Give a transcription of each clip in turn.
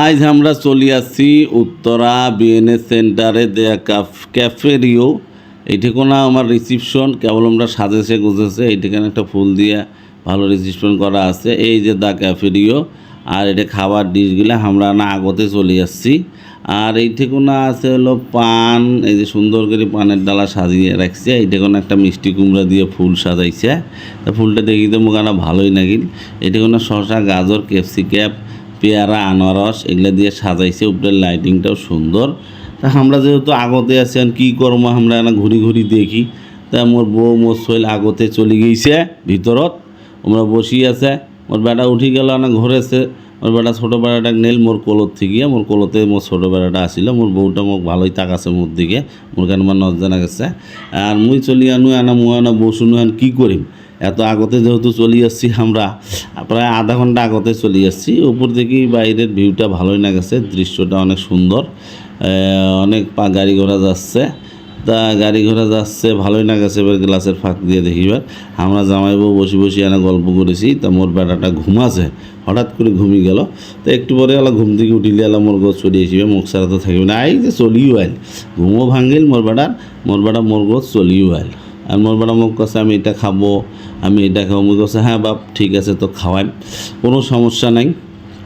আজ আমরা চলে আসছি উত্তরা বিএনএস সেন্টারে দেয়া ক্যাফেরিও এই ঠিকানা আমার রিসিপশন কেবল আমরা সাজেছে গুজেছে এই ঠিকানা একটা ফুল দিয়ে ভালো রিসিপশন করা আছে। এই যে দা ক্যাফেরিও আর এটা খাবার ডিশগুলো আমরা না আগতে চলে আসছি। আর এই ঠিকানা আছে হলো পান, এই যে সুন্দর করে পানের ডালা সাজিয়ে রাখছে। এই ঠিকানা একটা মিষ্টি কুমড়া দিয়ে ফুল সাজাইছে। তা ফুলটা দেখি তো মোকানা ভালোই লাগিল এই ঠিকানা শসা, গাজর ক্যাপসিক্যাপ পেয়ারা, আনারস, এগুলো দিয়ে সাজাইছে উপরের লাইটিংটাও সুন্দর। তা আমরা যেহেতু আগতে আছি আর কী করব আমরা? না ঘুরি ঘুরি দেখি। তা মোর বউ মোর শৈল আগতে চলে গেছে ভিতরত। আমরা বসি আছে। মোর বেটা উঠি গেল না ঘরেছে মোর বেটা ছোটো বেড়াটা নেল, মোর কোলত থেকে। মোর কোলতে মোর ছোটো বেড়াটা আসিল। মোর বউটা মোক ভালোই তাকাছে মোর দিকে। মোর কেন আমার নজানা গেছে। আর মুই চলি আনু আনা আনা বসুনু কী করিম? এত আগতে যেহেতু চলে আসছি আমরা, প্রায় আধা ঘণ্টা আগতে চলে আসছি। উপর থেকেই বাইরের ভিউটা ভালোই না গেছে দৃশ্যটা অনেক সুন্দর অনেক পা গাড়ি ঘোড়া যাচ্ছে। তা গাড়ি ঘোড়া যাচ্ছে, ভালোই না গেছে এবার গ্লাসের ফাঁক দিয়ে দেখিবার আমরা জামাই বউ বসে বসে এনে গল্প করেছি, তা মোর বেটাটা ঘুমাছে, হঠাৎ করে ঘুমিয়ে গেল। তো একটু পরে এলা ঘুম থেকে উঠিলে এলা মোর গোছ চলে আসবে, মুখ সারা তো থাকবে না। এই যে চলিও আইল, ঘুমও ভাঙিল মোর বেটার, মোর বেটা মোর গোছ চলিও আইল। আর মোর বেটা মুখ কাছে আমি এটা খাব আমি এটা খাব। মুখ কাছে হ্যাঁ বাপ ঠিক আছে তো খাওয়াই। কোনো সমস্যা নাই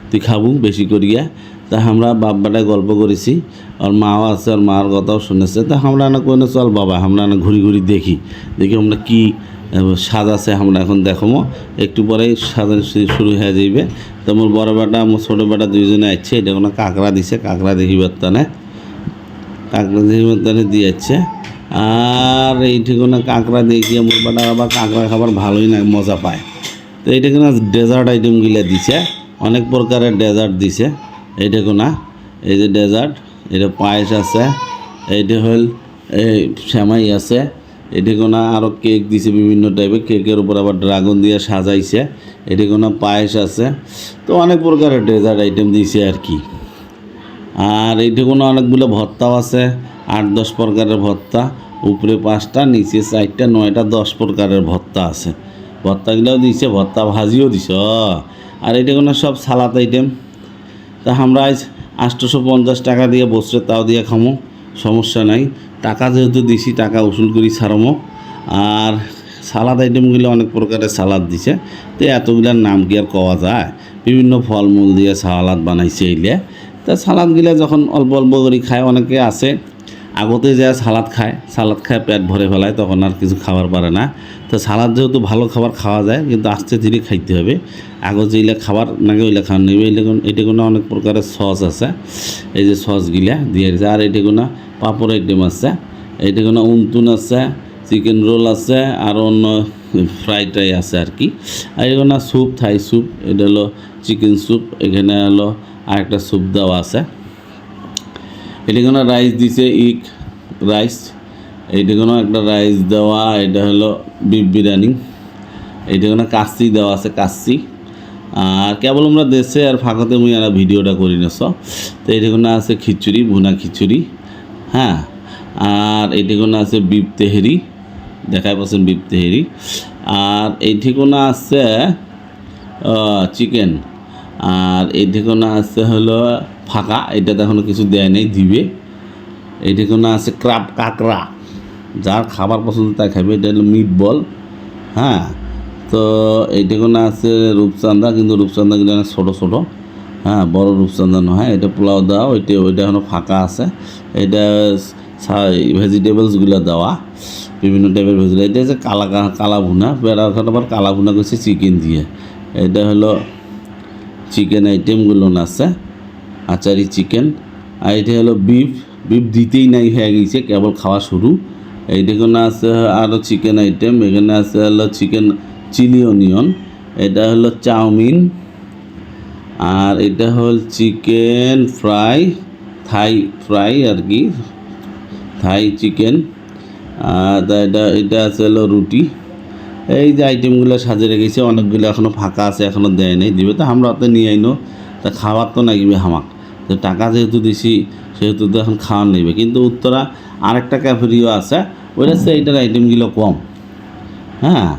তুই খাব বেশি করিয়া। তা আমরা বাপ বেটায় গল্প করেছি আর মাও আছে আর মার কথাও শুনেছে। তা আমরা না কোনো চল বাবা আমরা না ঘুরি ঘুরি দেখি দেখি আমরা কি আহ, সাজাছে আমরা এখন দেখমো একটু পরেই সাজানো শুরু হয়ে যাইবে। তো মোর বড় বেটা আমার ছোটো বেটা দুইজনে আছে এটা কোনো কাঁকড়া দিছে কাঁকড়া দেখিবার তানে কাঁকড়া দেখিবার তানে দিয়েছে। আর এই ঠিকানা কাঁকড়া দেখিয়ে মোর বেটা আবার কাঁকড়া খাবার ভালোই না মজা পায়। তো এইটা কিনা ডেজার্ট আইটেমগুলো দিছে, অনেক প্রকারের ডেজার্ট দিছে। এইটা কোনা, এই যে ডেজার্ট এটা পায়েস আছে, এইটা হল, এই শ্যামাই আছে। এটি কোনা আরও কেক দিছে বিভিন্ন টাইপের কেকের উপর আবার ড্রাগন দিয়ে সাজাইছে। এটি কোনো পায়েস আছে। তো অনেক প্রকারের ডেজার্ট আইটেম দিছে আর কি। আর এইটি কোনো অনেকগুলো ভর্তাও আছে, আট দশ প্রকারের ভর্তা। উপরে পাঁচটা, নিচে চারটা, নয়টা, দশ প্রকারের ভর্তা আছে। ভর্তাগুলোও দিছে, ভর্তা ভাজিও দিছে। আর এটা কোনো সব সালাদ আইটেম তা আমরা আজ আটশোশো পঞ্চাশ টাকা দিয়ে বসছে, তাও দিয়ে খামো, সমস্যা নাই। টাকা যেহেতু দিছি, টাকা উসুল করি ছাড়মো। আর সালাদ আইটেমগুলো অনেক প্রকারের সালাদ দিছে। তো এতগুলার নাম কি আর কওয়া যায়? বিভিন্ন ফলমূল দিয়ে সালাদ বানাইছে এইলে। তা সালাদগুলো যখন অল্প অল্প করে খায়, অনেকে আছে আগতে যা সালাদ খায় সালাদ খায় পেট ভরে ফেলায়, তখন আর কিছু খাবার পারে না। তো সালাদ যেহেতু ভালো খাবার খাওয়া যায়, কিন্তু আস্তে ধীরে খাইতে হবে। আগত যেগুলো খাবার নাকি ওইগুলো খাওয়া নেবে। এটা কোনো অনেক প্রকারের সস আছে। এই যে সসগুলা দিয়ে দিয়েছে আর এটা কোনো পাপড় আইটেম আছে। এটা কোনো উনতুন আছে চিকেন রোল আছে, আর অন্য ফ্রাইড রাই আছে আর কি। আর এখানে স্যুপ থাই স্যুপ এটা হলো চিকেন স্যুপ এখানে হলো আরেকটা স্যুপ দেওয়া আছে। এটা কোনো রাইস দিছে ইক রাইস এইটা কোনো একটা রাইস দেওয়া, এটা হলো বিফ বিরিয়ানি। এইটা কোনো কাচ্চি দেওয়া আছে, কাচ্চি। আর কেবল আমরা দেশে আর ফাঁকাতে মুই আর ভিডিওটা করি না সব তো এইটা কোনো আছে খিচুড়ি, ভুনা খিচুড়ি। হ্যাঁ আর এইটা কোনো আছে বিফ তেহেরি। দেখাই পাচ্ছেন বিফ তেহেরি। আর এই ঠিকানা আছে চিকেন আর এই ঠিকানা আছে হলো ফাঁকা এটাতে এখনও কিছু দেয় নেই, দিবে। এই ঠিকানা আছে ক্রাপ কাঁকড়া। যার খাবার পছন্দ তাই খাবে, এটা হলো মিট বল হ্যাঁ? তো এই ঠিকানা আছে রূপচান্দা কিন্তু রূপচান্দাগুলো অনেক ছোটো ছোটো হ্যাঁ? বড় রূপচান্দা নয়, এটা পোলাও দেওয়া, ওইটা ওইটা এখনও ফাঁকা আছে। এটা ভেজিটেবলসগুলো দেওয়া, বিভিন্ন টাইপের ভেজিটেবল এটা হচ্ছে কালা কালা ভুনা আবার কালা ভুনা করছে চিকেন দিয়ে। এটা হলো চিকেন আইটেমগুলো আছে, আচারি চিকেন আর এটা হলো বিফ বিফ দিতেই নাই হয়ে গেছে, কেবল খাওয়া শুরু। এইটা কোনো আছে আরও চিকেন আইটেম এখানে আছে হলো চিকেন চিলি অনিয়ন এটা হলো চাউমিন। আর এটা হল চিকেন ফ্রাই থাই ফ্রাই আর কি থাই চিকেন আর এটা এটা আছে হলো রুটি। এই যে আইটেমগুলো সাজিয়ে রেখেছে, অনেকগুলো এখনও ফাঁকা আছে এখনও দেয় নেই, দিবে তো, আমরা অত নিয়ে আইনো। তা খাবার তো নাগিবে হামাক। তো টাকা যেহেতু দিছি, সেহেতু তো এখন খাওয়ার নেবে কিন্তু উত্তরা আরেকটা ক্যাফেরিও আছে, ওইটা হচ্ছে এইটার আইটেমগুলো কম। হ্যাঁ?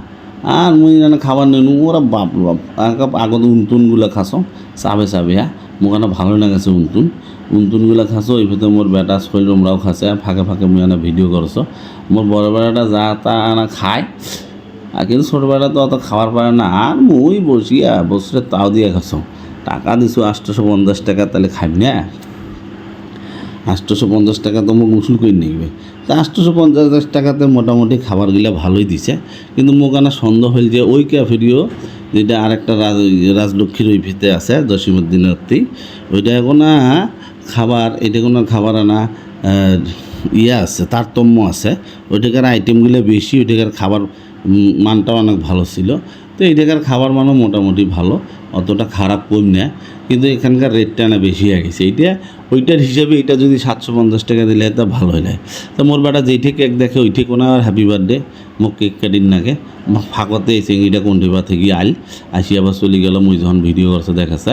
আর মুই খাবার নেনু ওরা বাপ বাপ। আগত উনতুনগুলো খাস, চাবে চাবে হ্যাঁ? মোক ভালো নাগেছে উনতুন। উনতুনগুলা খাসো ওই ভিতরে মোর বেটা শরীর ওমরাও খাসে ফাঁকে ফাঁকে মুই ভিডিও করছ। মোর বড় বেড়াটা যা তা খায় কিন্তু ছোট বেড়া তো অত খাবার পারে না। আর মুই বসিয়া বসরে তাও দিয়ে খাসো টাকা দিছো আটশোশো পঞ্চাশ টাকা, তাহলে খাবি না? আটশোশো পঞ্চাশ টাকা তো মোক উসুল করে নিবে তা আটশোশো পঞ্চাশ টাকাতে মোটামুটি খাবারগুলো ভালোই দিছে। কিন্তু মোক আনা সন্দেহ হইল যে ওই ক্যাফেরিও যেটা আরেকটা রাজ, রাজলক্ষ্মীর ওই ভিতে আছে জসিমুদ্দিনত্তি ওইটা কোনো খাবার, এটা কোনো খাবার আনা ইয়ে আছে, তারতম্য আছে। ওইটাকার আইটেমগুলো বেশি, ওইটাকার খাবার মানটাও অনেক ভালো ছিল। তো এইটাকার খাবার মানও মোটামুটি ভালো, অতটা খারাপ কম না। কিন্তু এখানকার রেটটা না বেশি হয়ে গেছে। এইটা, ওইটার হিসাবে এটা যদি সাতশো পঞ্চাশ টাকা দিলে তা ভালো হইলে তো মোর বেটা যেইঠে কেক দেখে ওইঠে কোনো আর হ্যাপি বার্থডে মোক কেক কাটিন নাগে। মোক ফাঁকতে এই চেঙ্গিটা কোনটিবা থেকে আইল। আসি আবার চলে গেল মুই যখন ভিডিও করছে দেখাছে।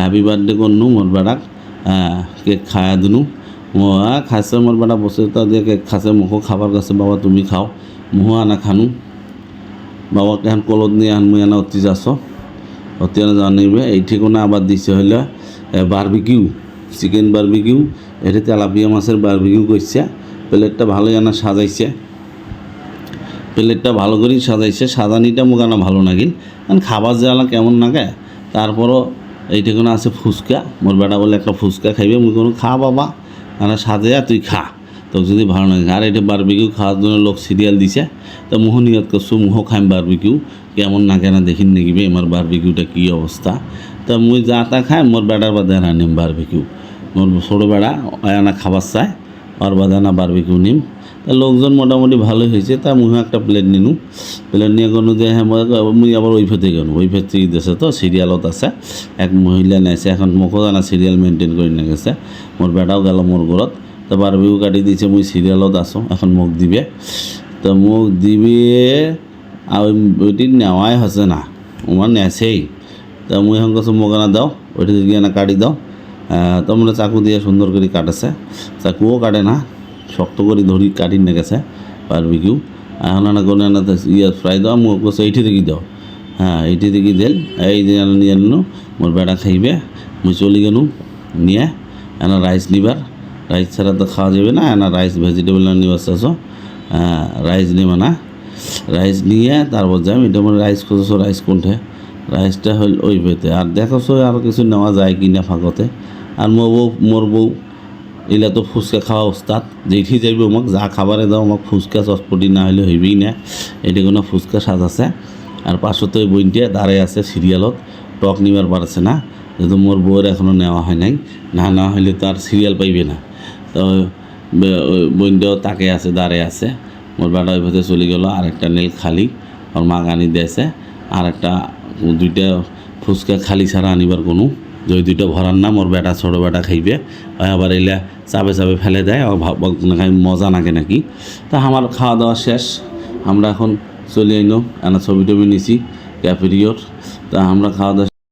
হ্যাপি বার্থডে করনু মোর বেটাক। কেক খায়া দিনু। খাইছে মোর বেটা বসে, তা দিয়ে কেক খাইছে, মোকো খাবার কাছে বাবা তুমি খাও। মোহো আনা খানু। বাবাকে এখন কলত নিয়ে আন মুই আনা অতি যাছ। অতি জানিবে এই ঠিকনা আবার দিছে হইলে বার্বিকিউ, চিকেন বার্বিকিউ। এটা তেলাপিয়া মাছের বারবিকিউ করছে প্লেটটা ভালোই আনা সাজাইছে। প্লেটটা ভালো করেই সাজাইছে। সাজানিটা মোক আনা ভালো নাগিল। কারণ খাবার আলা কেমন নাগে? তারপরও এই কোনো আছে ফুচকা। মোর বেটা বলে একটা ফুচকা খাইবে। কোনো খা বাবা আনা সাজে, তুই খা। তোকে যদি ভালো লাগে আর এটা বারবিকিউ খাওয়ার জন্য লোক সিরিয়াল দিছে। তো মুহ নিয়ত করছ, মুহ খাইম বারবিকিউ কেমন না কেনা দেখিন নেকিবে আমার বারবিকিউটা কী অবস্থা? তা মুই যা তা খাই, মোর বেটার বাদে আনা নিম বারবিকিউ মোর ছোটো বেড়া আনা খাবার চায় ওর বাদে আনা বারবিকিউ নিম। তা লোকজন মোটামুটি ভালোই হয়েছে। তা মুহে একটা প্লেট নিনু। প্লেট নিয়ে গনু যে হ্যাঁ মই আবার ওই ফেতে গেল ওই ফেতে দিয়েছে তো সিরিয়ালত আছে। এক মহিলা নেছে এখন মোকো জানা সিরিয়াল মেনটেন করে নিয়ে গেছে মোর বেটাও গেল মোর ঘৰত। তো বারবিউ কাটি দিয়েছে মুই সিরিয়ালত আছো এখন মোক দিবে। তো মোক দিবে আর ওইটি নেওয়াই হচ্ছে না আমার নেছেই। তা মুই এখন কাছে মোক আনা দাও ওইটি গিয়ে না কাটি দাও। আহ, তোমরা চাকু দিয়ে সুন্দর করে কাটেছে। চাকুও কাটে না শক্ত করে ধরি কাটি নিয়ে গেছে বারবিকিউ এখন না কোনো না ইয়ে ফ্রাই দাও মোক কাছে এইটি দেখি দাও? হ্যাঁ এইটি দেখি দেল? এই আনা নিয়ে আনলো মোর বেটা খাইবে মুই চলি গেলু নিয়ে এনা রাইস নিবার রাইস ছাড়া তো খাওয়া যাবে না। না রাইস ভেজিটেবল চাষো হ্যাঁ রাইস নিবা না। রাইস নিয়ে তারপর যাম এটা মানে রাইস খুঁজেছো রাইস কোনঠে? রাইসটা হইল ওই পেতে আর দেখোছো আরও কিছু নেওয়া যায় কি না ফাঁকতে। আর মোর বউ মোর বউ, এলা তো ফুচকা খাওয়া ওস্তাদ। যেইঠি যাইব আমাক, যা খাবারে দাও আমাক, ফুচকা, চটপটি না হলে হইবেই না। এটি কোনো ফুচকা স্বাদ আছে। আর পাঁচশো ওই বইনটিয়া দাঁড়াই আছে সিরিয়ালত। টক নিবার পারছে না। যেহেতু মোর বউয়ের এখনও নেওয়া হয় নাই। না নেওয়া হইলে তো আর সিরিয়াল পাইবে না। তো বে- ওই বইনটাও তাকে আছে দাঁড়ায় আছে। মোর বেটা ওই ভেতরে চলে গেল আর একটা নীল খালি ওর মা আনি দিয়েছে। আর একটা দুইটা ফুচকা খালি ছাড়া আনিবার কোনো। যদি দুইটা ভরার নাম ওর বেটা, ছোটো বেটা খাইবে। আবার এলা চাপে চাপে ফেলে দেয় না মজা নাগে নাকি। তা আমার খাওয়া দাওয়া শেষ। আমরা এখন চলে আইনো, এনা ছবি টবি নিছি, ক্যাফেরিওর। তা আমরা খাওয়া দাওয়া